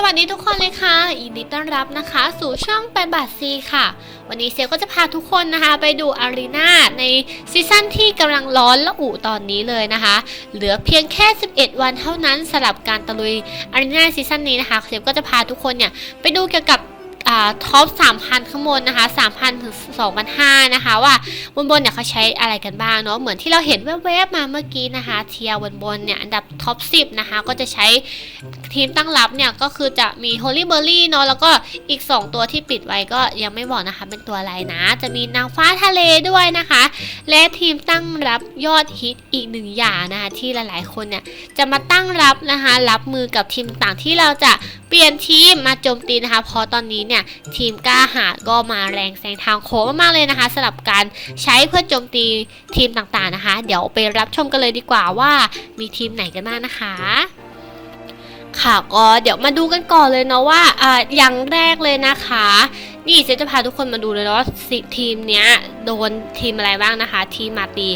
สวัสดีทุกคนเลยค่ะยินดีต้อนรับนะคะ สู่ช่องไปบัตซีค่ะ วันนี้เซลก็จะพาทุกคนนะคะ ไปดูอารีนาในซีซั่นที่กำลังร้อนและอุตอนนี้เลยนะคะ เหลือเพียงแค่ 11 วันเท่านั้นสำหรับการตะลุยอารีนาซีซั่นนี้นะคะเซลก็จะพาทุกคนเนี่ยไปดูเกี่ยวกับ ท็อป3,000ข้างบนนะคะ3,000ถึง2,500นะคะว่าบนบนๆเนี่ยเขาใช้อะไรกันบ้างเนาะเหมือนที่เราเห็นแวบๆมาเมื่อกี้นะคะ เทียร์บนบนๆเนี่ยอันดับท็อป10นะคะก็จะใช้ทีมตั้งรับเนี่ยก็คือจะมี Holy b e r r y เนาะแล้วก็อีก 2 ตัวที่ปิดไว้ก็ยังไม่บอกนะคะ เป็นตัวอะไรนะ จะมีนางฟ้าทะเลด้วยนะคะ และทีมตั้งรับยอดฮิตอีกหนึ่งอย่างนะคะที่หลายๆคนเนี่ยจะมาตั้งรับนะคะ รับมือกับทีมต่างที่เราจะเปลี่ยนทีมมาโจมตีนะคะ เพราะตอนนี้เนี่ยทีมกล้าหาญก็มาแรงแซงทางโค้งมากๆเลยนะคะสำหรับการใช้เพื่อโจมตีทีมต่างๆนะคะ เดี๋ยวไปรับชมกันเลยดีกว่าว่ามีทีมไหนกันบ้างนะคะค่ะก็เดี๋ยวมาดูกันก่อนเลยเนาะว่าอ่าอย่างแรกเลยนะคะ นี่เซจะพาทุกคนมาดูเลยเนาะสิทีมเนี้ยโดนทีมอะไรบ้างนะคะ ทีมมาตี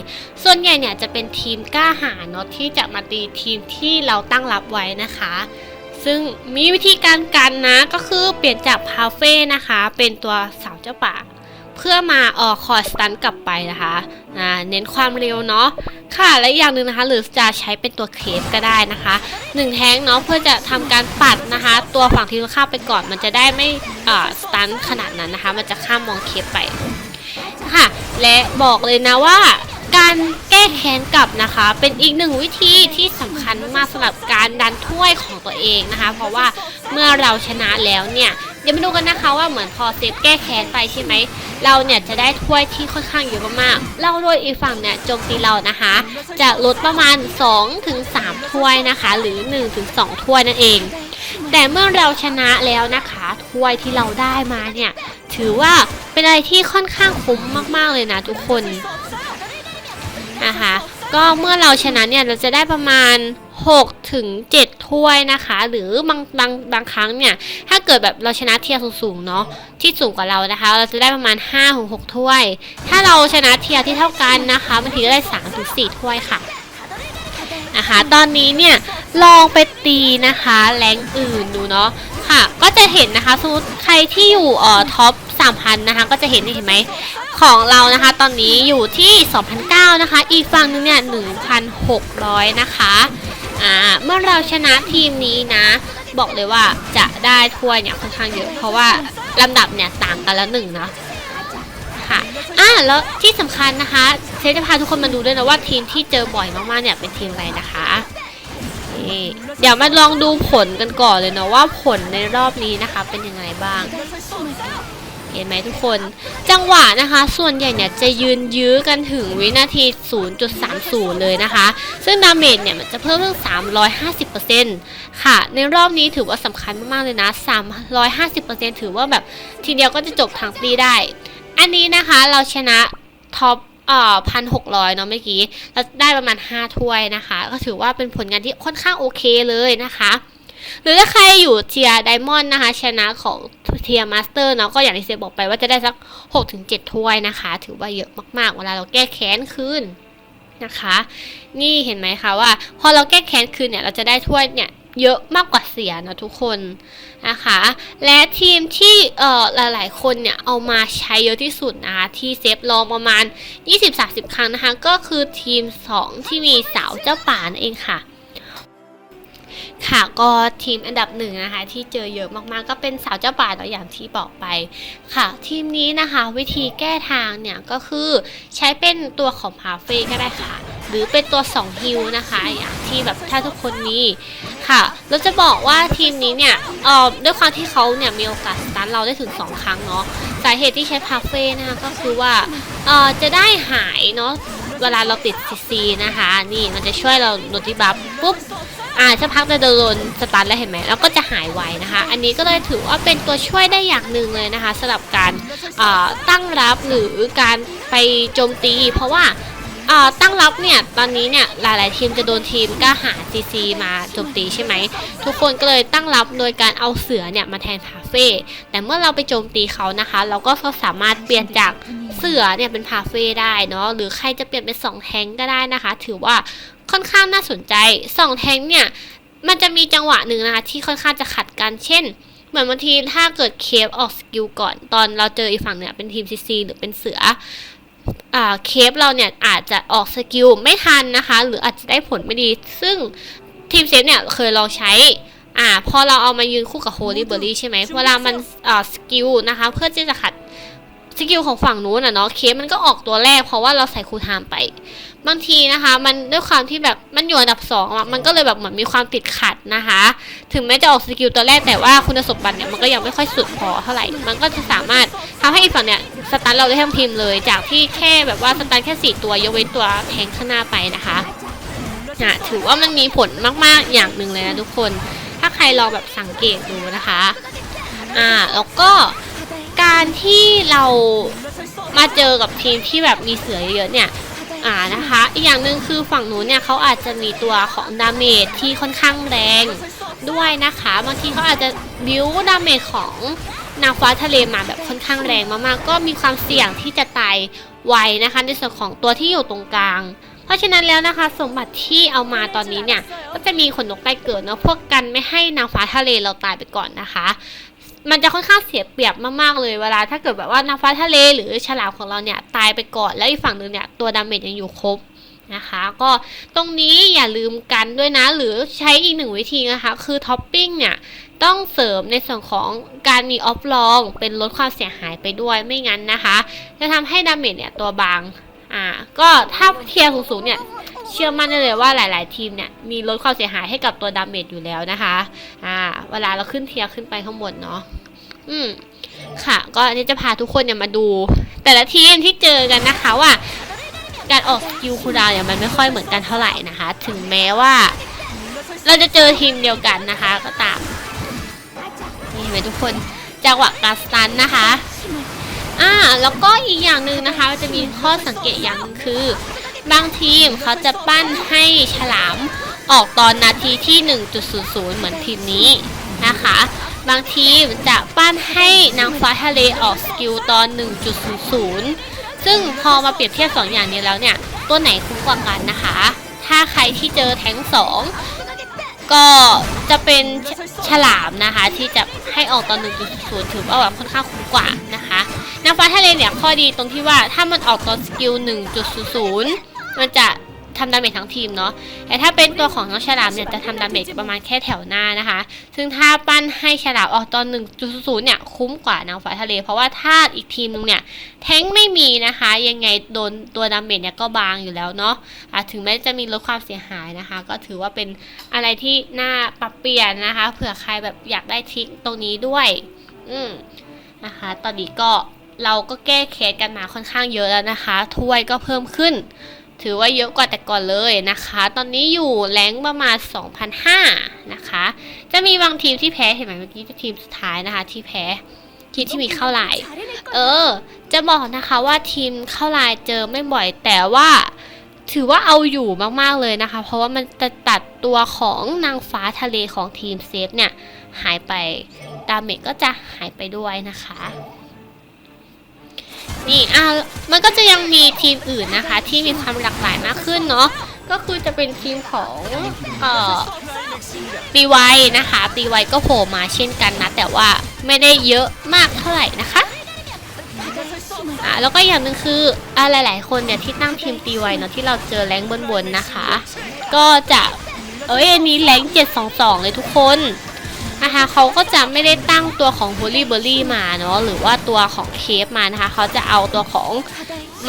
ส่วนใหญ่เนี่ยจะเป็นทีมกล้าหาญเนาะที่จะมาตีทีมที่เราตั้งรับไว้นะคะ ซึ่งมีวิธีการกันนะก็คือเปลี่ยนจากพาเฟ่นะคะ เป็นตัวสาวเจ้าป่า เพื่อมาเออคอร์สตันกลับไปนะคะอ่าเน้นความเร็วเนาะค่ะและอย่างหนึ่งนะคะ หรือจะใช้เป็นตัวเคสก็ได้นะคะหนึ่งแท้งเนาะเพื่อจะทำการปัดนะคะ ตัวฝั่งที่ข้ามไปก่อนมันจะได้ไม่อ่าสตันขนาดนั้นนะคะ มันจะข้ามมองเคสไปค่ะและบอกเลยนะว่า การแก้แค้นกลับนะคะ เป็นอีกหนึ่งวิธีที่สำคัญมากสำหรับการดันถ้วยของตัวเองนะคะ เพราะว่าเมื่อเราชนะแล้วเนี่ยเดี๋ยวมาดูกันนะคะว่าเหมือนพอเซฟแก้แค้นไปใช่ไหมเราเนี่ยจะได้ถ้วยที่ค่อนข้างเยอะมากๆเราโดยอีกฝั่งเนี่ยโจมตีเรานะคะ จะลดประมาณ2ถึง3ถ้วยนะคะ หรือ1ถึง2ถ้วยนั่นเอง แต่เมื่อเราชนะแล้วนะคะ ถ้วยที่เราได้มาเนี่ยถือว่าเป็นอะไรที่ค่อนข้างคุ้มมากๆเลยนะทุกคน นะคะก็เมื่อเราชนะเนี่ยเราจะได้ประมาณ6ถึง7ถ้วยนะคะ หรือบางบางบางครั้งเนี่ย ถ้าเกิดแบบเราชนะเทียร์สูงๆเนาะที่สูงกว่าเรานะคะ เราจะได้ประมาณ5ถึง6ถ้วย ถ้าเราชนะเทียร์ที่เท่ากันนะคะบางทีก็ได้3ถึง4ถ้วยค่ะนะคะตอนนี้เนี่ยลองไปตีนะคะแรงอื่นดูเนาะค่ะ ก็จะเห็นนะคะสมมติใครที่อยู่เอ่อท็อป3,000นะคะ ก็จะเห็นเห็นไหม ของเรานะคะ ตอนนี้อยู่ที่2,009นะคะ อีกฝั่งนึงเนี่ย1,600 นะคะอ่าเมื่อเราชนะทีมนี้นะ บอกเลยว่าจะได้ถ้วยเนี่ยค่อนข้างเยอะ เพราะว่าลำดับเนี่ยต่างกันล้วหนึ่งเนาะค่ะอ่าแล้วที่สำคัญนะคะเชฟจะพาทุกคนมาดูด้วยนะว่าทีมที่เจอบ่อยมากๆเนี่ยเป็นทีมอะไรนะคะเดี๋ยวมาลองดูผลกันก่อนเลยเนาะว่าผลในรอบนี้นะคะเป็นยังไงบ้าง เห็นไหมทุกคน จังหวะนะคะ ส่วนใหญ่เนี่ยจะยืนยื้อกันถึงวินาที 0.30 เลยนะคะ ซึ่งดาเมจเนี่ยมันจะเพิ่มถึง350%ค่ะ ในรอบนี้ถือว่าสำคัญมากๆเลยนะ 350%ถือว่าแบบทีเดียวก็จะจบทางตีได้ อันนี้นะคะเราชนะท็อปเอ่อพันหกร้อยเนาะเมื่อกี้เราได้ประมาณ 5 ถ้วยนะคะ ก็ถือว่าเป็นผลงานที่ค่อนข้างโอเคเลยนะคะ หรือถ้าใครอยู่เทียไดมอนด์นะคะ ชนะของเทียมาสเตอร์เนาะก็อย่างที่เซบอกไปว่าจะได้สัก 6-7 ถ้วยนะคะ ถือว่าเยอะมากๆ เวลาเราแก้แค้นคืนนะคะ นี่เห็นไหมคะว่า พอเราแก้แค้นคืนเนี่ยเราจะได้ถ้วยเนี่ยเยอะมากกว่าเสียนะทุกคนนะคะ และทีมที่เอ่อหลาย ๆ คนเนี่ยเอามาใช้เยอะที่สุดนะคะที่เซฟลองประมาณ 20-30 ครั้งนะคะ ก็คือทีม 2 ที่มีสาวเจ้าป่านเองค่ะ ค่ะก็ทีมอันดับหนึ่งนะคะที่เจอเยอะมากๆ ก็เป็นสาวเจ้าป่าตัวอย่างที่บอกไปค่ะ ทีมนี้นะคะวิธีแก้ทางเนี่ยก็คือใช้เป็นตัวของพาเฟ่ก็ได้ค่ะ หรือเป็นตัว2ฮิลนะคะ อย่างที่แบบถ้าทุกคนมีค่ะ เราจะบอกว่าทีมนี้เนี่ยเอ่อด้วยความที่เขาเนี่ยมีโอกาสสตาร์ทเราได้ถึง 2 ครั้งเนาะสาเหตุที่ใช้พาเฟ่นะคะก็คือว่าเอ่อจะได้หายเนาะเวลาเราติดซีซีนะคะ นี่มันจะช่วยเราลดที่บัฟปุ๊บ อ่าสักพักจะโดนสตาร์ทแล้วเห็นไหมแล้วก็จะหายไวนะคะ อันนี้ก็เลยถือว่าเป็นตัวช่วยได้อย่างหนึ่งเลยนะคะสำหรับการตั้งรับหรือการไปโจมตี เพราะว่าตั้งรับเนี่ยตอนนี้เนี่ยหลาย ๆ ทีมจะโดนทีมกล้าหาซีซีมาโจมตีใช่ไหมทุกคนก็เลยตั้งรับโดยการเอาเสือเนี่ยมาแทนคาเฟ่แต่เมื่อเราไปโจมตีเขานะคะ เราก็สามารถเปลี่ยนจากเสือเนี่ยเป็นพาเฟ่ได้เนาะหรือใครจะเปลี่ยนเป็นสองแทงก็ได้นะคะ ถือว่า ค่อนข้างน่าสนใจสองแทงเนี่ยมันจะมีจังหวะหนึ่งนะคะที่ค่อนข้างจะขัดกันเช่น เหมือนบางทีถ้าเกิดเคฟออกสกิลก่อนตอนเราเจออีกฝั่งเนี่ยเป็นทีมซีซีหรือเป็นเสืออ่าเคฟเราเนี่ยอาจจะออกสกิลไม่ทันนะคะ หรืออาจจะได้ผลไม่ดี ซึ่งทีมเซฟเนี่ยเคยลองใช้อ่าพอเราเอามายืนคู่กับโฮลี่เบอร์รี่ใช่ไหมเวลามันอ่าสกิลนะคะ เพื่อที่จะขัดสกิลของฝั่งนู้นอะเนาะเคฟมันก็ออกตัวแรกเพราะว่าเราใส่คูลไทม์ไป บางทีนะคะ มันด้วยความที่แบบมันอยู่อันดับสองอะมันก็เลยแบบเหมือนมีความติดขัดนะคะ ถึงแม้จะออกสกิลตัวแรกแต่ว่าคุณสมบัติเนี่ยมันก็ยังไม่ค่อยสุดพอเท่าไหร่ มันก็จะสามารถทำให้อีกฝั่งเนี่ยสตันเราได้ทั้งทีมเลย จากที่แค่แบบว่าสตันแค่สี่ตัวยกเว้นตัวแทงข้างหน้าไปนะคะอะถือว่ามันมีผลมากๆอย่างหนึ่งเลยนะทุกคน ถ้าใครลองแบบสังเกตดูนะคะอ่าแล้วก็การที่เรามาเจอกับทีมที่แบบมีเสือเยอะเนี่ย อ่านะคะ อีกอย่างหนึ่งคือฝั่งหนูเนี่ยเขาอาจจะมีตัวของดาเมจที่ค่อนข้างแรงด้วยนะคะบางทีเขาอาจจะบิวดาเมจของนางฟ้าทะเลมาแบบค่อนข้างแรงมากๆ ก็มีความเสี่ยงที่จะตายไวนะคะ ในส่วนของตัวที่อยู่ตรงกลาง เพราะฉะนั้นแล้วนะคะ สมบัติที่เอามาตอนนี้เนี่ยก็จะมีขนนกไก่เกิดเนาะพวกกันไม่ให้นางฟ้าทะเลเราตายไปก่อนนะคะ มันจะค่อนข้างเสียเปรียบมากๆเลยเวลา ถ้าเกิดแบบว่านางฟ้าทะเลหรือฉลามของเราเนี่ยตายไปก่อนแล้วอีกฝั่งหนึ่งเนี่ยตัวดาเมจยังอยู่ครบนะคะ ก็ตรงนี้อย่าลืมกันด้วยนะ หรือใช้อีกหนึ่งวิธีนะคะ คือท็อปปิ้งเนี่ยต้องเสริมในส่วนของการมีออฟลองเป็นลดความเสียหายไปด้วยไม่งั้นนะคะ จะทำให้ดาเมจเนี่ยตัวบางอ่าก็ถ้าเทียร์สูงๆเนี่ย เชื่อมั่นได้เลยว่าหลาย ๆ ทีมเนี่ยมีลดความเสียหายให้กับตัวดาเมจอยู่แล้วนะคะอ่าเวลาเราขึ้นเทียร์ขึ้นไปข้างบนเนาะอืมค่ะ ก็อันนี้จะพาทุกคนเนี่ยมาดู แต่ละทีมที่เจอกันนะคะว่า การออกสกิลคูดาวเนี่ยมันไม่ค่อยเหมือนกันเท่าไหร่นะคะ ถึงแม้ว่า เราจะเจอทีมเดียวกันนะคะ ก็ตามนี่เห็นไหมทุกคนจังหวะการสตันนะคะอ่าแล้วก็อีกอย่างหนึ่งนะคะจะมีข้อสังเกตอย่างนึงคือ บางทีมเขาจะปั้นให้ฉลามออกตอนนาทีที่ 1.00 เหมือนทีมนี้นะคะ บางทีมจะปั้นให้นางฟ้าทะเลออกสกิลตอน 1.00 ซึ่งพอมาเปรียบเทียบสองอย่างนี้แล้วเนี่ย ตัวไหนคุ้มกว่ากันนะคะ ถ้าใครที่เจอแทงสองก็จะเป็นฉลามนะคะ ที่จะให้ออกตอน 1.00ถือว่าแบบค่อนข้างคุ้มกว่านะคะนางฟ้าทะเลเนี่ยข้อดีตรงที่ว่าถ้ามันออกตอนสกิล 1.00 มันจะทำดาเมจทั้งทีมเนาะ แต่ถ้าเป็นตัวของน้องฉลามเนี่ยจะทำดาเมจประมาณแค่แถวหน้านะคะ ซึ่งถ้าปั้นให้ฉลามออกตอน 1.00 เนี่ยคุ้มกว่านางฟ้าทะเล เพราะว่าถ้าอีกทีมนึงเนี่ยแท้งไม่มีนะคะ ยังไงโดนตัวดาเมจเนี่ยก็บางอยู่แล้วเนาะอะถึงแม้จะมีลดความเสียหายนะคะ ก็ถือว่าเป็นอะไรที่น่าปรับเปลี่ยนนะคะ เผื่อใครแบบอยากได้ทริคตรงนี้ด้วย อืมนะคะ ตอนนี้ก็เราก็แก้เคสกันมาค่อนข้างเยอะแล้วนะคะ ถ้วยก็เพิ่มขึ้น ถือว่าเยอะกว่าแต่ก่อนเลยนะคะ ตอนนี้อยู่แรงประมาณ2,500นะคะ จะมีบางทีมที่แพ้เห็นไหมเมื่อกี้ทีมสุดท้ายนะคะ ที่แพ้ทีมที่มีเข้าลาย เออ จะบอกนะคะว่าทีมเข้าลายเจอไม่บ่อยแต่ว่าถือว่าเอาอยู่มากๆเลยนะคะ เพราะว่ามันจะตัดตัวของนางฟ้าทะเลของทีมเซฟเนี่ย หายไปดาเมจก็จะหายไปด้วยนะคะ นี่อ่ามันก็จะยังมีทีมอื่นนะคะ ที่มีความหลากหลายมากขึ้นเนาะก็คือจะเป็นทีมของเอ่อปีไวนะคะปีไวก็โผล่มาเช่นกันนะ แต่ว่าไม่ได้เยอะมากเท่าไหร่นะคะอ่าแล้วก็อย่างหนึ่งคืออ่าหลาย ๆ คนเนี่ยที่ตั้งทีมตีไวเนาะที่เราเจอแรงบนๆนะคะ ก็จะเอ้ยอันนี้แรง722 เลยทุกคน นะคะเขาก็จะไม่ได้ตั้งตัวของ h o l y b e r r y มาเนาะหรือว่าตัวของเคฟมานะคะเขาจะเอาตัวของ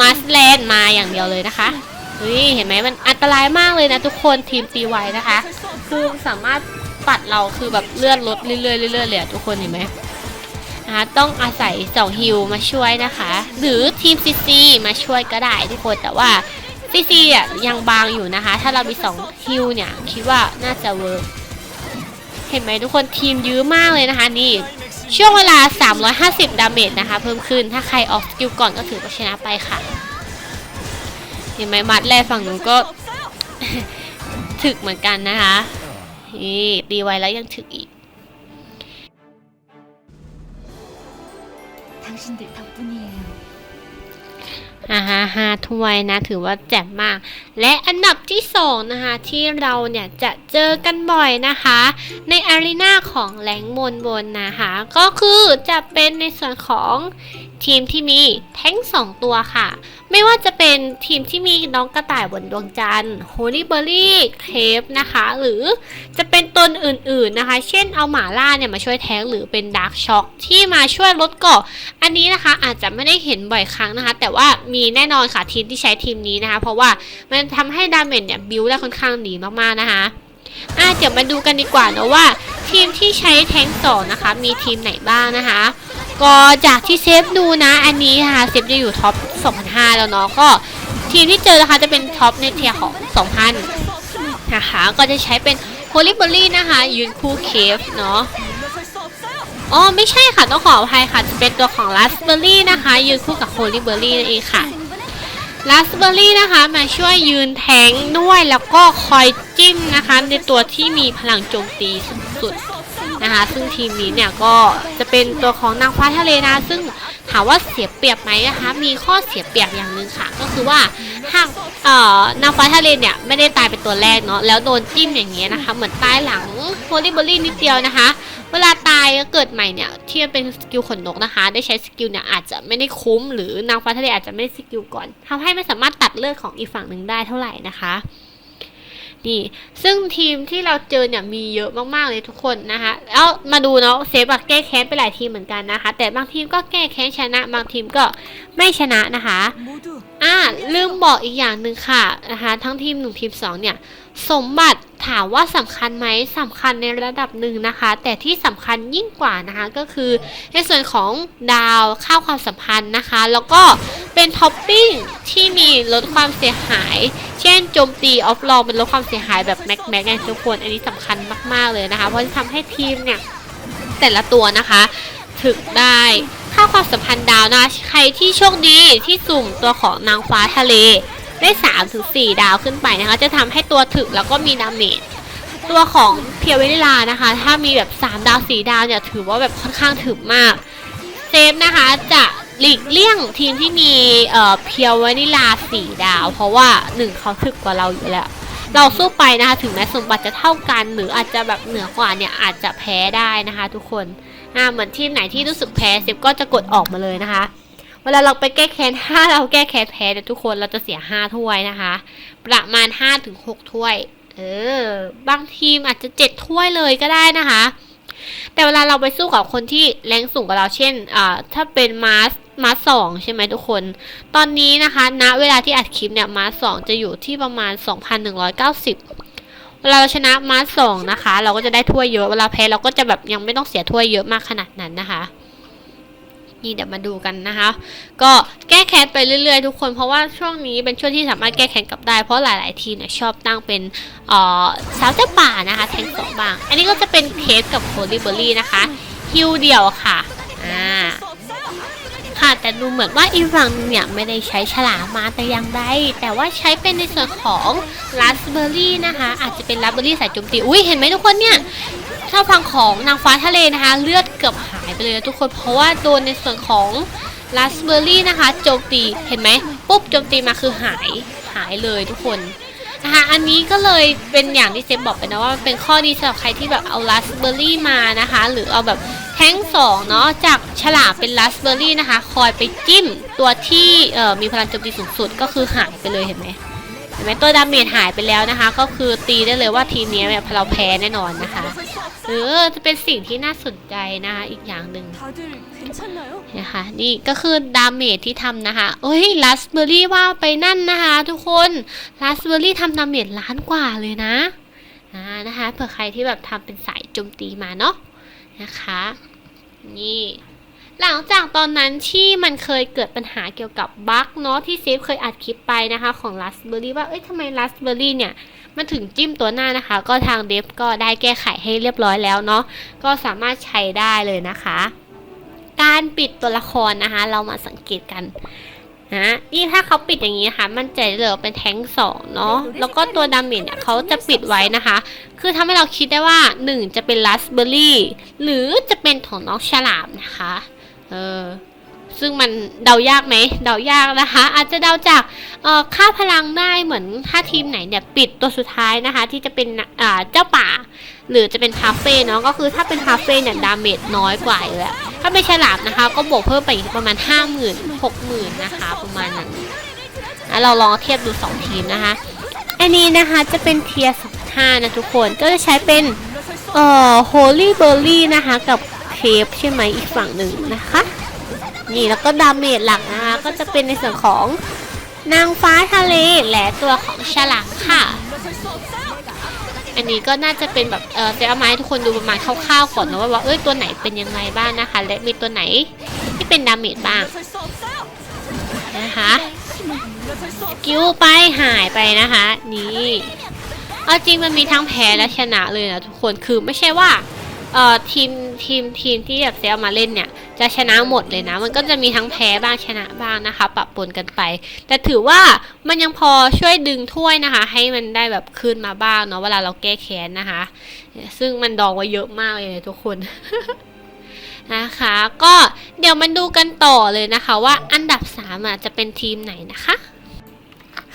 มาสแลนมาอย่างเดียวเลยนะคะเฮ้ยเห็นไหมมันอันตรายมากเลยนะทุกคนทีมตีไวนะคะคือสามารถปัดเราคือแบบเลื่อนลดเรื่อยๆเรื่อยๆเลยอะทุกคนเห็นไหมนะคะต้องอาศัยสองฮิวมาช่วยนะคะ หรือทีมซีซีมาช่วยก็ได้ทุกคนแต่ว่าซีซีอะยังบางอยู่นะคะ ถ้าเรามีสองฮิวเนี่ยคิดว่าน่าจะเวิร์ก ห็นไหมทุกคนทีมยื้อมากเลยนะคะ นี่ ช่วงเวลา 350 ดาเมจนะคะ เพิ่มขึ้นถ้าใครออกสกิลก่อนก็ถือว่าชนะไปค่ะ เห็นไหมมัดแรกฝั่งนู้นก็ ถึกเหมือนกันนะคะนี่ตีไว้แล้วยังถึกอีก 당신들 덕분이에요. อ่าฮะฮาถ้วยนะ ถือว่าแจ่มมาก และอันดับที่สองนะคะ ที่เราเนี่ยจะเจอกันบ่อยนะคะ ในอารีนาของแหลงมนบนนะคะ ก็คือจะเป็นในส่วนของ ทีมที่มีแท้งสองตัวค่ะ ไม่ว่าจะเป็นทีมที่มีน้องกระต่ายบนดวงจันทร์โฮลี่เบอร์รี่เคฟนะคะ หรือจะเป็นตนอื่นๆนะคะ เช่นเอาหมาล่าเนี่ยมาช่วยแท้งหรือเป็นดาร์กช็อคที่มาช่วยลดเกาะอันนี้นะคะอาจจะไม่ได้เห็นบ่อยครั้งนะคะ แต่ว่ามีแน่นอนค่ะทีมที่ใช้ทีมนี้นะคะ เพราะว่ามันทำให้ดาเมจเนี่ยบิวได้ค่อนข้างดีมากๆนะคะอะเดี๋ยวมาดูกันดีกว่าเนะว่า ทีมที่ใช้แท้งสองนะคะ มีทีมไหนบ้างนะคะ ก็จากที่เซฟดูนะ อันนี้นะคะเซฟจะอยู่ท็อป 2005 แล้วเนาะก็ทีมที่เจอนะคะจะเป็นท็อปในเทียร์ของ 2000 นะคะก็จะใช้เป็นโฮลิเบอรี่นะคะยืนคู่เคฟเนาะอ๋อไม่ใช่ค่ะ ต้องขออภัยค่ะ จะเป็นตัวของราสเบอร์รี่นะคะ ยืนคู่กับโฮลิเบอรี่นั่นเองค่ะราสเบอร์รี่นะคะมาช่วยยืนแทงด้วยแล้วก็คอยจิ้มนะคะ ในตัวที่มีพลังโจมตีสุด นะคะ ซึ่งทีมนี้เนี่ยก็จะเป็นตัวของนางฟ้าทะเลนะ ซึ่งถามว่าเสียเปรียบไหมนะคะ มีข้อเสียเปรียบอย่างหนึ่งค่ะ ก็คือว่าหากเอ่อนางฟ้าทะเลเนี่ยไม่ได้ตายเป็นตัวแรกเนาะ แล้วโดนจิ้มอย่างเงี้ยนะคะ เหมือนตายหลังโฮลิเบอรี่นิดเดียวนะคะ เวลาตายเกิดใหม่เนี่ยที่มันเป็นสกิลขนนกนะคะ ได้ใช้สกิลเนี่ยอาจจะไม่ได้คุ้ม หรือนางฟ้าทะเลอาจจะไม่ได้สกิลก่อนทำให้ไม่สามารถตัดเลือดของอีกฝั่งหนึ่งได้เท่าไหร่นะคะ นี่ ซึ่งทีมที่เราเจอเนี่ยมีเยอะมากๆเลยทุกคนนะคะแล้วมาดูเนาะเซฟอะแก้แค้นไปหลายทีมเหมือนกันนะคะ แต่บางทีมก็แก้แค้นชนะ บางทีมก็ไม่ชนะนะคะอ่าลืมบอกอีกอย่างหนึ่งค่ะนะคะ ทั้งทีมหนึ่งทีมสองเนี่ย สมบัติ ถามว่าสำคัญไหมสำคัญในระดับหนึ่งนะคะ แต่ที่สำคัญยิ่งกว่านะคะก็คือในส่วนของดาวค่าความสัมพันธ์นะคะ แล้วก็เป็นท็อปปิ้งที่มีลดความเสียหาย เช่นโจมตีออฟลองเป็นลดความเสียหายแบบแม็กแม็กไงทุกคนอันนี้สำคัญมากๆเลยนะคะ เพราะจะทำให้ทีมเนี่ยแต่ละตัวนะคะถึกได้ค่าความสัมพันธ์ดาวนะใครที่โชคดีที่สุ่มตัวของนางฟ้าทะเล ได้3ถึง4ดาวขึ้นไปนะคะ จะทำให้ตัวถึกแล้วก็มีดาเมจตัวของเพียวเวนิลานะคะ ถ้ามีแบบ3ดาว4ดาวเนี่ยถือว่าแบบค่อนข้างถึกมากเซฟนะคะจะหลีกเลี่ยงทีมที่มีเอ่อเพียววานิลา4ดาว เพราะว่า1เขาถึกกว่าเราอยู่แล้ว เราสู้ไปนะคะถึงแม้สมบัติจะเท่ากันหรืออาจจะแบบเหนือกว่าเนี่ยอาจจะแพ้ได้นะคะ ทุกคนอ่าเหมือนทีมไหนที่รู้สึกแพ้เซฟก็จะกดออกมาเลยนะคะ เวลาเราไปแก้แค้นถ้าเราแก้แค้นแพ้เนี่ยทุกคนเราจะเสีย5ถ้วยนะคะ ประมาณ5-6ถ้วย เออ บางทีมอาจจะ7ถ้วยเลยก็ได้นะคะ แต่เวลาเราไปสู้กับคนที่แรงสูงกว่าเราเช่นอ่าถ้าเป็นมาสมาสสองใช่ไหมทุกคน ตอนนี้นะคะณเวลาที่อัดคลิปเนี่ยมาสสองจะอยู่ที่ประมาณ 2,190เวลาเราชนะมาสสองนะคะ เราก็จะได้ถ้วยเยอะ เวลาแพ้เราก็จะแบบยังไม่ต้องเสียถ้วยเยอะมากขนาดนั้นนะคะ นี่เดี๋ยวมาดูกันนะคะ ก็แก้แค้นไปเรื่อยๆทุกคน เพราะว่าช่วงนี้เป็นช่วงที่สามารถแก้แค้นกลับได้ เพราะหลายๆทีเนี่ยชอบตั้งเป็นเอ่อสาวเจ้าป่านะคะแทงสองบาง อันนี้ก็จะเป็นเคสกับโคลิเบอรี่นะคะฮิวเดียวค่ะอ่าค่ะแต่ดูเหมือนว่าอีกฝั่งหนึ่งเนี่ยไม่ได้ใช้ฉลามมาแต่อย่างใดแต่ว่าใช้เป็นในส่วนของราสเบอร์รี่นะคะ อาจจะเป็นราสเบอร์รี่สายโจมตีอุ้ยเห็นไหมทุกคนเนี่ย ถ้าฟังของนางฟ้าทะเลนะคะ เลือดเกือบหายไปเลยทุกคนเพราะว่าโดนในส่วนของราสเบอร์รี่นะคะโจมตีเห็นไหมปุ๊บโจมตีมาคือหายหายเลยทุกคนนะคะอันนี้ก็เลยเป็นอย่างที่เซฟบอกไปนะว่ามันเป็นข้อดีสำหรับใครที่แบบเอาราสเบอร์รี่มานะคะ หรือเอาแบบแท้งสองเนาะจากฉลามเป็นราสเบอร์รี่นะคะ คอยไปจิ้มตัวที่มีพลังโจมตีสูงสุดก็คือหายไปเลยเห็นไหม เห็นไหมตัวดาเมจหายไปแล้วนะคะ ก็คือตีได้เลยว่าทีมนี้แบบเราแพ้แน่นอนนะคะเออจะเป็นสิ่งที่น่าสนใจนะคะอีกอย่างหนึ่งนะคะนี่ก็คือดาเมจที่ทำนะคะเอ้ยลัสเบอรี่ว่าไปนั่นนะคะ ทุกคนลัสเบอรี่ทำดาเมจล้านกว่าเลยนะอ่นะคะเผื่อใครที่แบบทำเป็นสายโจมตีมาเนาะนะคะ นี่ หลังจากตอนนั้นที่มันเคยเกิดปัญหาเกี่ยวกับบั๊กเนาะที่เซฟเคยอัดคลิปไปนะคะของราสเบอร์รี่ว่าเอ้ยทำไมราสเบอร์รี่เนี่ยมันถึงจิ้มตัวหน้านะคะ ก็ทางเดฟก็ได้แก้ไขให้เรียบร้อยแล้วเนาะก็สามารถใช้ได้เลยนะคะ การปิดตัวละครนะคะ เรามาสังเกตกันนะนี่ถ้าเขาปิดอย่างนี้นะคะ มันจะเหลือเป็นแท้งสองเนาะแล้วก็ตัวดาเมจเนี่ยเขาจะปิดไว้นะคะ คือทำให้เราคิดได้ว่า 1 จะเป็นราสเบอรี่หรือจะเป็นของน้องฉลามนะคะ เออ ซึ่งมันเดายากไหมเดายากนะคะ อาจจะเดาจากเอ่อค่าพลังได้เหมือนถ้าทีมไหนเนี่ยปิดตัวสุดท้ายนะคะ ที่จะเป็นอ่าเจ้าป่า หรือจะเป็นคาเฟ่เนาะก็คือถ้าเป็นคาเฟ่เนี่ยดาเมจน้อยกว่าอยู่แล้วถ้าเป็นฉลามนะคะ ก็บวกเพิ่มไปอีกประมาณ 5 0 0 0 0 6 0,000นะคะประมาณนั้นนะเราลองเทียบดู 2 ทีมนะคะ อันนี้นะคะจะเป็นเทียร์25นะทุกคนก็จะใช้เป็นเอ่อ Holy Berry นะคะกับ ฟใช่ไหมอีกฝั่งหนึ่งนะคะ นี่แล้วก็ดาเมจหลักนะคะก็จะเป็นในส่วนของนางฟ้าทะเลและตัวของฉลามค่ะ อันนี้ก็น่าจะเป็นแบบเออจะเอามาให้ทุกคนดูประมาณคร่าวๆก่อนนะว่าว่าเอ้ยตัวไหนเป็นยังไงบ้างนะคะ และมีตัวไหนที่เป็นดาเมจบ้างนะคะกิ้วไปหายไปนะคะ นี่เอาจริงมันมีทั้งแพ้และชนะเลยนะทุกคนคือไม่ใช่ว่า เอ่อทีมทีมทีมที่แบบเซลมาเล่นเนี่ย จะชนะหมดเลยนะ มันก็จะมีทั้งแพ้บ้างชนะบ้างนะคะ ปะปนกันไป แต่ถือว่ามันยังพอช่วยดึงถ้วยนะคะ ให้มันได้แบบขึ้นมาบ้างเนาะเวลาเราแก้แค้นนะคะ ซึ่งมันดองไว้เยอะมากเลยนะทุกคนนะคะก็เดี๋ยวมันดูกันต่อเลยนะคะ ว่าอันดับ3อะจะเป็นทีมไหนนะคะ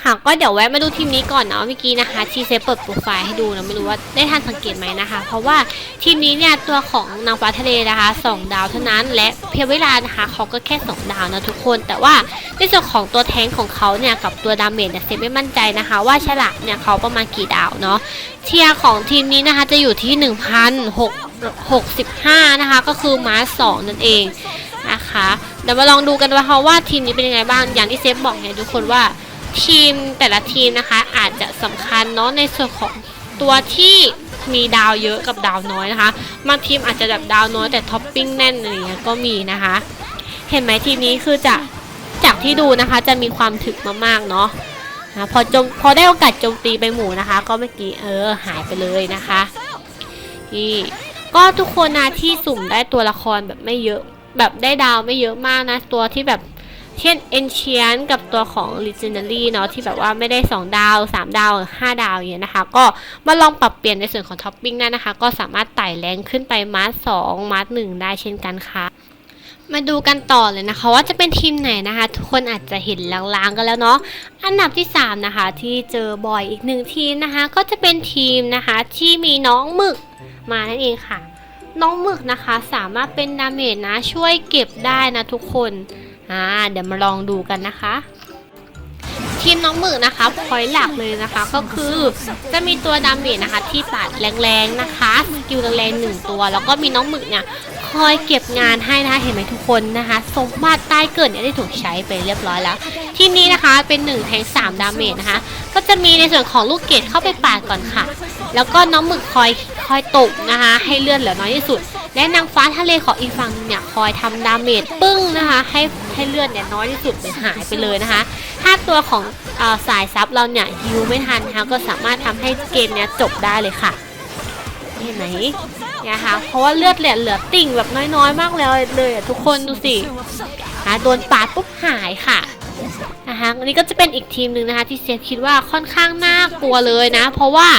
ค่ะก็เดี๋ยวแวะมาดูทีมนี้ก่อนเนาะเมื่อกี้นะคะทีเซฟเปิดโปรไฟล์ให้ดูนะไม่รู้ว่าได้ทันสังเกตไหมนะคะ เพราะว่าทีมนี้เนี่ยตัวของนางฟ้าทะเลนะคะสองดาวเท่านั้น และเพียงเวลานะคะเขาก็แค่สองดาวนะทุกคน แต่ว่าในส่วนของตัวแทงของเขาเนี่ยกับตัวดาเมจเนี่ยเซฟไม่มั่นใจนะคะ ว่าฉลามเนี่ยเขาประมาณกี่ดาวเนาะเทียร์ของทีมนี้นะคะจะอยู่ที่1,665นะคะก็คือมาสองนั่นเองนะคะเดี๋ยวมาลองดูกันว่าเขาว่าทีมนี้เป็นยังไงบ้างอย่างที่เซฟบอกไงทุกคนว่า ทีมแต่ละทีมนะคะ อาจจะสำคัญเนาะในส่วนของตัวที่มีดาวเยอะกับดาวน้อยนะคะบางทีมอาจจะแบบดาวน้อยแต่ท็อปปิ้งแน่นอะไรเงี้ยก็มีนะคะ เห็นไหมทีมนี้คือจะจากที่ดูนะคะจะมีความถึกมากๆเนาะนะพอจมพอได้โอกาสโจมตีไปหมู่นะคะ ก็เมื่อกี้เออหายไปเลยนะคะนี่ก็ทุกคนนะที่สุ่มได้ตัวละครแบบไม่เยอะ แบบได้ดาวไม่เยอะมากนะ ตัวที่แบบ เช่น Ancient กับตัวของ Legendary เนาะที่แบบว่าไม่ได้ 2 ดาว 3 ดาว 5 ดาวอย่างเงี้ยนะคะ ก็มาลองปรับเปลี่ยนในส่วนของท็อปปิ้งได้นะคะ ก็สามารถไต่แรงขึ้นไปมาร์สองมาร์สหนึ่งได้เช่นกันค่ะมาดูกันต่อเลยนะคะ ว่าจะเป็นทีมไหนนะคะ ทุกคนอาจจะเห็นลางๆกันแล้วเนาะอันดับที่ 3 นะคะ ที่เจอบ่อยอีกหนึ่งทีมนะคะ ก็จะเป็นทีมนะคะ ที่มีน้องหมึกมานั่นเองค่ะ น้องหมึกนะคะสามารถเป็นดาเมจนะช่วยเก็บได้นะทุกคน อ่าเดี๋ยวมาลองดูกันนะคะ ทีมน้องหมึกนะคะพอยหลักเลยนะคะ ก็คือจะมีตัวดาเมจนะคะ ที่ตัดแรงๆนะคะสกิลแรงๆหนึ่งตัว แล้วก็มีน้องหมึกเนี่ยคอยเก็บงานให้นะคะเห็นไหมทุกคนนะคะ สมบัติใต้เกิดเนี่ยได้ถูกใช้ไปเรียบร้อยแล้ว ทีมนี้นะคะเป็น1แทง3ดาเมจนะคะ ก็จะมีในส่วนของลูกเกดเข้าไปปาดก่อนค่ะ แล้วก็น้องหมึกคอยคอยตกนะคะ ให้เลือดเหลือน้อยที่สุด และนางฟ้าทะเลของอีกฝั่งเนี่ยคอยทำดาเมจปึ้งนะคะ ให้ ให้เลือดเนี่ยน้อยที่สุดเลยหายไปเลยนะคะ ถ้าตัวของอสายซับเราเนี่ยฮิวไม่ทันนะคะก็สามารถทำให้เกมเนี้ยจบได้เลยค่ะเห็นไหมเนี่ยค่ะเพราะว่าเลือดเหลือเหลือติ่งแบบน้อยๆ มากเลยเลยทุกคนดูสินะโดนปาดปุ๊บหายค่ะนะคะอันนี้ก็จะเป็นอีกทีมหนึ่งนะคะ ที่เซียคิดว่าค่อนข้างน่ากลัวเลยนะ เพราะว่า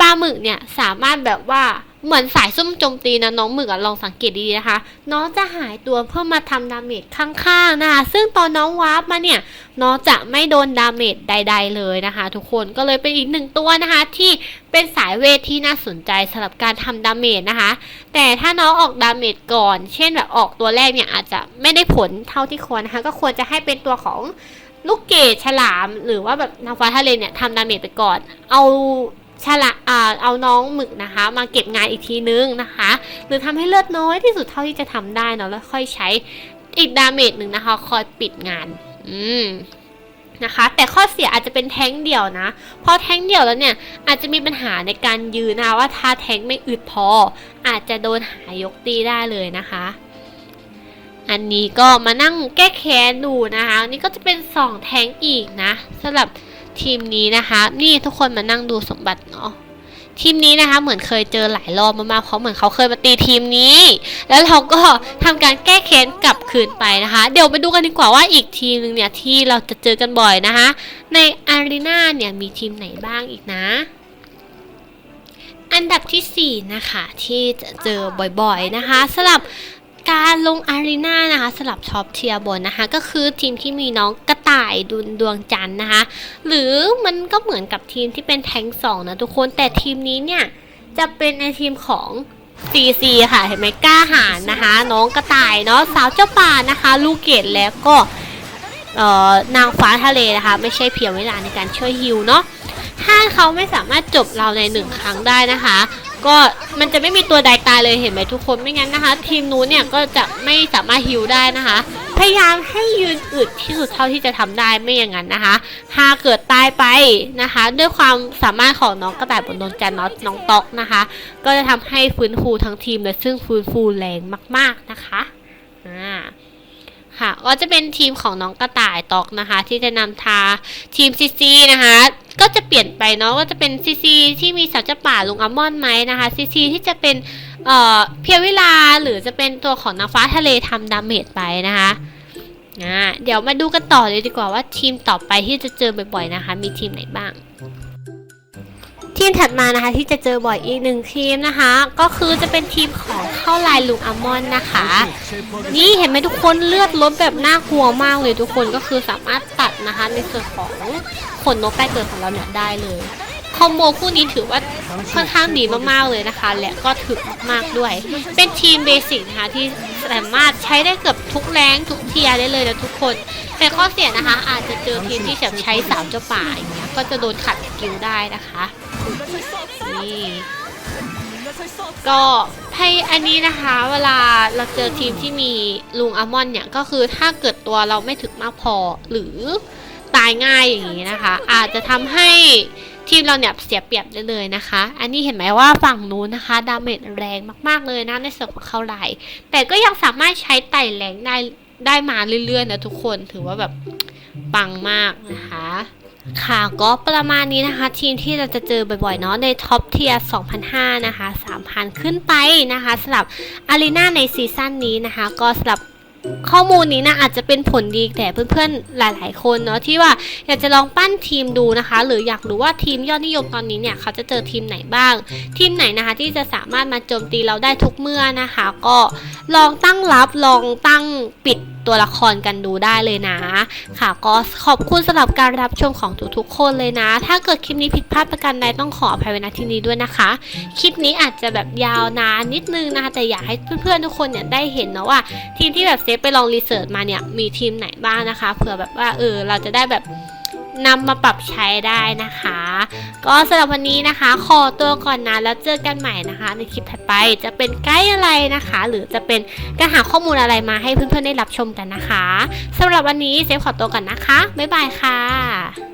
ปลาหมึกเนี่ยสามารถแบบว่า เหมือนสายส้มโจมตีนะน้องหมึกอะลองสังเกตดีๆนะคะ น้องจะหายตัวเพื่อมาทำดาเมจข้างๆนะคะ ซึ่งตอนน้องวาร์ปมาเนี่ย น้องจะไม่โดนดาเมจใด ๆ เลยนะคะ ทุกคนก็เลยเป็นอีกหนึ่งตัวนะคะ ที่เป็นสายเวทที่น่าสนใจสำหรับการทำดาเมจนะคะ แต่ถ้าน้องออกดาเมจก่อน เช่นแบบออกตัวแรกเนี่ยอาจจะไม่ได้ผลเท่าที่ควรนะคะ ก็ควรจะให้เป็นตัวของลูกเกดฉลาม หรือว่าแบบนางฟ้าทะเลเนี่ยทำดาเมจไปก่อน เอา ฉลาอ่าเอาน้องหมึกนะคะ มาเก็บงานอีกทีนึงนะคะ หรือทำให้เลือดน้อยที่สุดเท่าที่จะทำได้เนาะแล้วค่อยใช้อีกดาเมจหนึ่งนะคะ คอยปิดงาน อืมนะคะ แต่ข้อเสียอาจจะเป็นแท้งเดี่ยวนะพราะแท้งเดี่ยวแล้วเนี่ยอาจจะมีปัญหาในการยืนนะว่าถ้าแท้งไม่อึดพอ อาจจะโดนหายกตีได้เลยนะคะอันนี้ก็มานั่งแก้แค้นดูนะคะ นี่ก็จะเป็นสองแท้งอีกนะสำหรับ ทีมนี้นะคะ นี่ทุกคนมานั่งดูสมบัติเนาะทีมนี้นะคะเหมือนเคยเจอหลายรอบมากๆเพราะเหมือนเขาเคยมาตีทีมนี้ แล้วเราก็ทำการแก้แค้นกลับคืนไปนะคะ เดี๋ยวไปดูกันดีกว่าว่าอีกทีมหนึ่งเนี่ยที่เราจะเจอกันบ่อยนะคะ ในอารีนาเนี่ยมีทีมไหนบ้างอีกนะ อันดับที่4นะคะที่จะเจอบ่อยๆนะคะสำหรับ การลงอารีนานะคะสลับท็อปเทียบนนะคะ ก็คือทีมที่มีน้องกระต่ายดุนดวงจันทร์นะคะ หรือมันก็เหมือนกับทีมที่เป็นแทงสองนะทุกคนแต่ทีมนี้เนี่ยจะเป็นในทีมของ CC ค่ะเห็นไหมกล้าหาญนะคะ น้องกระต่ายเนาะสาวเจ้าป่านะคะ ลูกเกดแล้วก็เอ่อนางฟ้าทะเลนะคะ ไม่ใช่เพียงเวลาในการช่วยฮิวเนาะถ้าเขาไม่สามารถจบเราในหนึ่งครั้งได้นะคะ ก็มันจะไม่มีตัวใดตายเลยเห็นไหมทุกคนไม่งั้นนะคะ ทีมนู้นเนี่ยก็จะไม่สามารถฮิวได้นะคะ พยายามให้ยืนอึดที่สุดเท่าที่จะทำได้ไม่อย่างนั้นนะคะหาเกิดตายไปนะคะ ด้วยความสามารถของน้องกระต่ายบนดวงจันทร์นาะน้องต๊อกนะคะ ก็จะทำให้ฟื้นฟูทั้งทีมเลยซึ่งฟื้นฟูแรงมาก ๆนะคะอ่า ค่ะก็จะเป็นทีมของน้องกระต่ายตอกนะคะ ที่จะนำทาทีมซีซีนะคะ ก็จะเปลี่ยนไปเนาะว่าจะเป็นซีซีที่มีสาวเจ้าป่าลุงอัลมอนด์ไหมนะคะซีซีที่จะเป็นเอ่อเพียววิลาหรือจะเป็นตัวของนางฟ้าทะเลทำดาเมจไปนะคะเดี๋ยวมาดูกันต่อเลยดีกว่าว่าทีมต่อไปที่จะเจอบ่อยๆนะคะ มีทีมไหนบ้าง ทีมถัดมานะคะที่จะเจอบ่อยอีกหนึ่งทีมนะคะ ก็คือจะเป็นทีมของเข้าลายลุงอัลมอนนะคะ นี่เห็นไหมทุกคนเลือดลดแบบน่ากลัวมากเลยทุกคนก็คือสามารถตัดนะคะในส่วนของขนนกแป้เกิดของเราเนี่ยได้เลยคอมโบคู่นี้ถือว่าค่อนข้างดีมากๆเลยนะคะ และก็ถึกมากๆด้วย เป็นทีมเบสิกนะคะที่สามารถใช้ได้เกือบทุกแรงทุกเทียได้เลยนะทุกคน แต่ข้อเสียนะคะ อาจจะเจอทีมที่แบบใช้สามเจ้าป่าอย่างเงี้ยก็จะโดนขัดสกิลได้นะคะ นี่ก็ให้อันนี้นะคะ เวลาเราเจอทีมที่มีลุงอัลมอนด์เนี่ย ก็คือถ้าเกิดตัวเราไม่ถึงมากพอหรือตายง่ายอย่างนี้นะคะ อาจจะทำให้ทีมเราเนี่ยเสียเปรียบได้เลยนะคะ อันนี้เห็นไหมว่าฝั่งนู้นนะคะดาเมจแรงมากๆเลยนะในส่วนของเขาไหลแต่ก็ยังสามารถใช้ไต่แรงได้ได้มาเรื่อยๆนะทุกคนถือว่าแบบปังมากนะคะ ค่ะก็ประมาณนี้นะคะ ทีมที่เราจะเจอบ่อยๆเนาะในท็อปเทียร์2,500นะคะ3,000 ขึ้นไปนะคะสำหรับอารีนาในซีซั่นนี้นะคะ ก็สำหรับข้อมูลนี้นะอาจจะเป็นผลดีแต่เพื่อนๆหลาย ๆ คนเนาะที่ว่าอยากจะลองปั้นทีมดูนะคะ หรืออยากรู้ว่าทีมยอดนิยมตอนนี้เนี่ยเขาจะเจอทีมไหนบ้าง ทีมไหนนะคะ ที่จะสามารถมาโจมตีเราได้ทุกเมื่อนะคะ ก็ลองตั้งรับลองตั้งปิด ตัวละครกันดูได้เลยนะ ค่ะก็ขอบคุณสำหรับการรับชมของทุกๆคนเลยนะ ถ้าเกิดคลิปนี้ผิดพลาดประการใดต้องขออภัยไว้ณที่นี้ด้วยนะคะ คลิปนี้อาจจะแบบยาวนานนิดนึงนะคะแต่อยากให้เพื่อนๆทุกคนเนี่ยได้เห็นนะว่า ทีมที่แบบเซฟไปลองรีเสิร์ชมาเนี่ยมีทีมไหนบ้างนะคะเผื่อแบบว่าเออเราจะได้แบบ นำมาปรับใช้ได้นะคะ ก็สำหรับวันนี้นะคะ ขอตัวก่อนนะแล้วเจอกันใหม่นะคะ ในคลิปถัดไปจะเป็นไกด์อะไรนะคะ หรือจะเป็นการหาข้อมูลอะไรมาให้เพื่อนๆได้รับชมกันนะคะสำหรับวันนี้เซฟขอตัวก่อนนะคะบ๊ายบายค่ะ